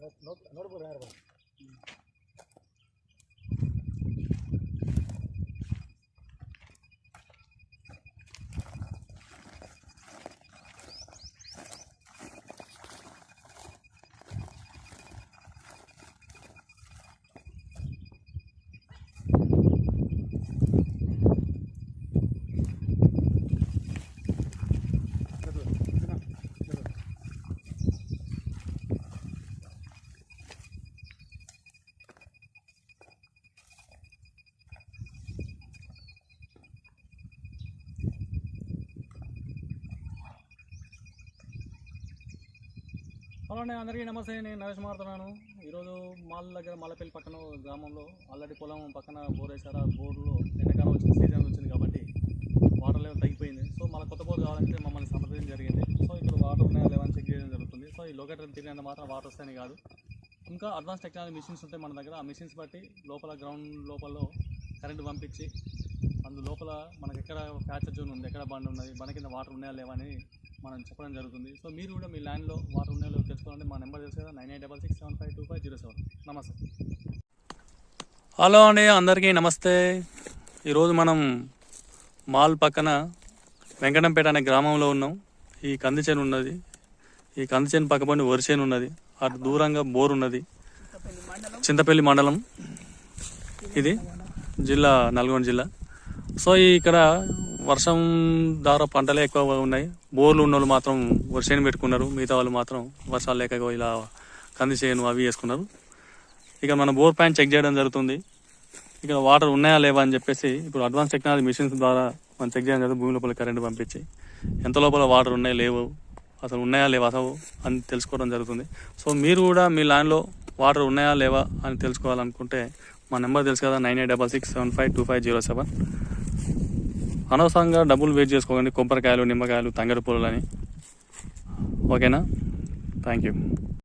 No, no, no అండి అందరికీ నమస్తే. నేను నరేష్ మారుతున్నాను ఈరోజు మాల్ దగ్గర మల్లపల్లి పక్కన గ్రామంలో ఆల్రెడీ పొలం పక్కన బోర్ వేసారా బోర్లో ఎండాకాలం వచ్చిన సీజన్ వచ్చింది కాబట్టి వాటర్ లెవెల్ తగ్గిపోయింది. సో మళ్ళీ కొత్త బోర్ కావాలంటే మమ్మల్ని సంప్రదించడం జరిగింది. సో ఇక్కడ వాటర్ ఉన్నాయా లేవని చెక్ చేయడం జరుగుతుంది. సో ఈ లొకేటర్ తిరిగినంత మాత్రం వాటర్ వస్తాయని కాదు. ఇంకా అడ్వాన్స్ టెక్నాలజీ మిషన్స్ ఉంటాయి మన దగ్గర. ఆ మిషన్స్ బట్టి లోపల గ్రౌండ్ లోపల కరెంట్ పంపించి అందు లోపల మనకి ఎక్కడ ఫ్యాచర్ జోన్ ఉంది ఎక్కడ బండ్ ఉన్నది మన కింద వాటర్ ఉన్నాయా లేవా అని మనం చెప్పడం జరుగుతుంది. సో మీరు కూడా మీ ల్యాండ్లో వాటర్ ఉన్నాయో తెలుసుకోవాలంటే మా నెంబర్ తెలుసు కదా nine eight double six seven five two five zero seven నమస్తే. హలో అండి అందరికీ నమస్తే. ఈరోజు మనం మాల్ పక్కన వెంకటంపేట అనే గ్రామంలో ఉన్నాం. ఈ కంది చేను ఉన్నది. ఈ కంది చేను పక్కపండి వరి చేను ఉన్నది. అటు దూరంగా బోర్ ఉన్నది. చింతపల్లి మండలం. ఇది జిల్లా నల్గొండ జిల్లా. సో ఇక్కడ వర్షం ద్వారా పంటలే ఎక్కువ ఉన్నాయి. బోర్లు ఉన్న వాళ్ళు మాత్రం వర్షాన్ని పెట్టుకున్నారు. మిగతా వాళ్ళు మాత్రం వర్షాలు లేక ఇలా కంది చేను అవి వేసుకున్నారు. ఇక మన బోర్ ప్యాన్ చెక్ చేయడం జరుగుతుంది. ఇక వాటర్ ఉన్నాయా లేవా అని చెప్పేసి ఇప్పుడు అడ్వాన్స్ టెక్నాలజీ మిషన్స్ ద్వారా మనం చెక్ చేయడం జరుగుతుంది. భూమి లోపల కరెంట్ పంపించి. ఎంత లోపల వాటర్ ఉన్నాయి లేవు అసలు ఉన్నాయా లేవా అసలు అని తెలుసుకోవడం జరుగుతుంది. సో మీరు కూడా మీ ల్యాండ్లో వాటర్ ఉన్నాయా లేవా అని తెలుసుకోవాలనుకుంటే మా నెంబర్ తెలుసు కదా nine eight double six seven five two five zero seven. అనవసరంగా డబ్బులు వేస్ట్ చేసుకోకండి. కొబ్బరికాయలు నిమ్మకాయలు తంగడి పూలని ఓకేనా? Thank you